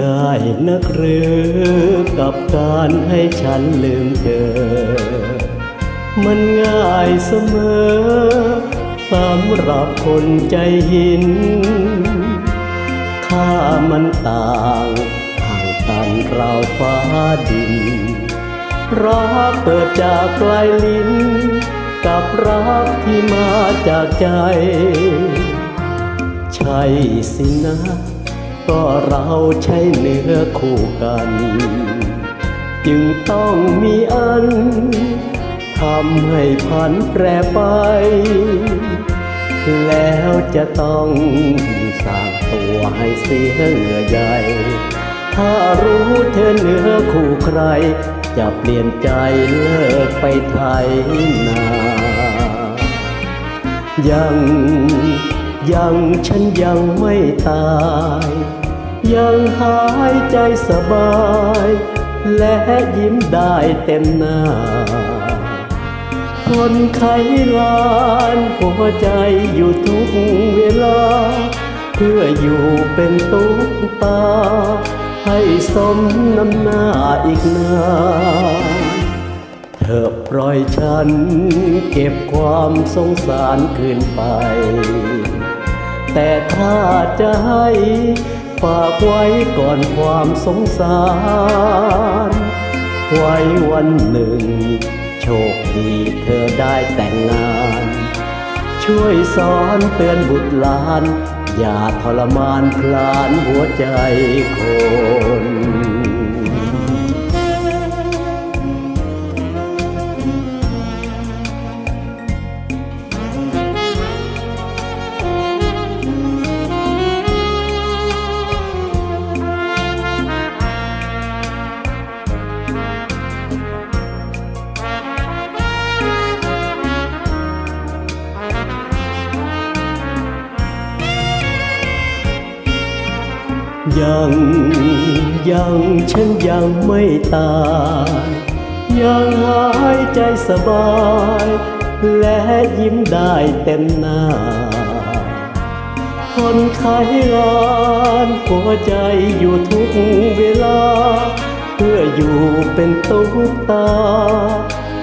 ง่ายนักหรือกับการให้ฉันลืมเธอ มันง่ายเสมอสำหรับคนใจหิน ค่ามันต่างห่างกันราวฟ้าดินรักเปิดจากปลายลิ้น กับรักที่มาจากใจ ใช่สินะ ก็เราใช้เนื้อคู่กัน จึงต้องมีอันทำให้พันแปรไป แล้วจะต้องสร้างตัวให้เสียเหงื่อใหญ่ถ้ารู้เธอเหนือคู่ใคร จะเปลี่ยนใจเลิกไปไทยนา ยัง ยังฉันยังไม่ตาย ยังหายใจสบาย และยิ้มได้เต็มหน้า คนไขลานหัวใจอยู่ทุกเวลา เพื่ออยู่เป็นตุ๊กตา ให้สมน้ำหน้าอีกนานเธอปล่อยฉันเก็บความสงสารคืนไป แต่ถ้าจะให้ฝากไว้ก่อนความสงสาร ไว้วันหนึ่ง โชคดีเธอได้แต่งงาน ช่วยสอนเตือนบุตรหลาน อย่าทรมานพลานหัวใจคน ยังยังฉันยังไม่ตาย ยังหายใจสบาย และยิ้มได้เต็มหน้า คนไข้ลานหัวใจอยู่ทุกเวลา เพื่ออยู่เป็นตุ๊กตา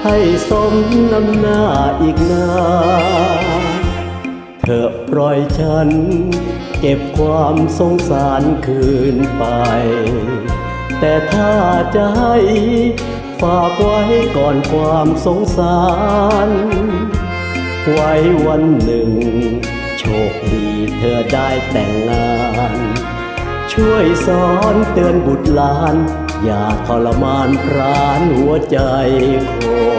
ให้สมน้ำหน้าอีกนาน ล่อยฉัน เก็บความสงสารคืนไป แต่ถ้าจะให้ฝากไว้ก่อนความสงสาร ไว้วันหนึ่ง โชคดีเธอได้แต่งงาน ช่วยสอนเตือนบุตรหลาน อย่าทรมานพรานหัวใจคน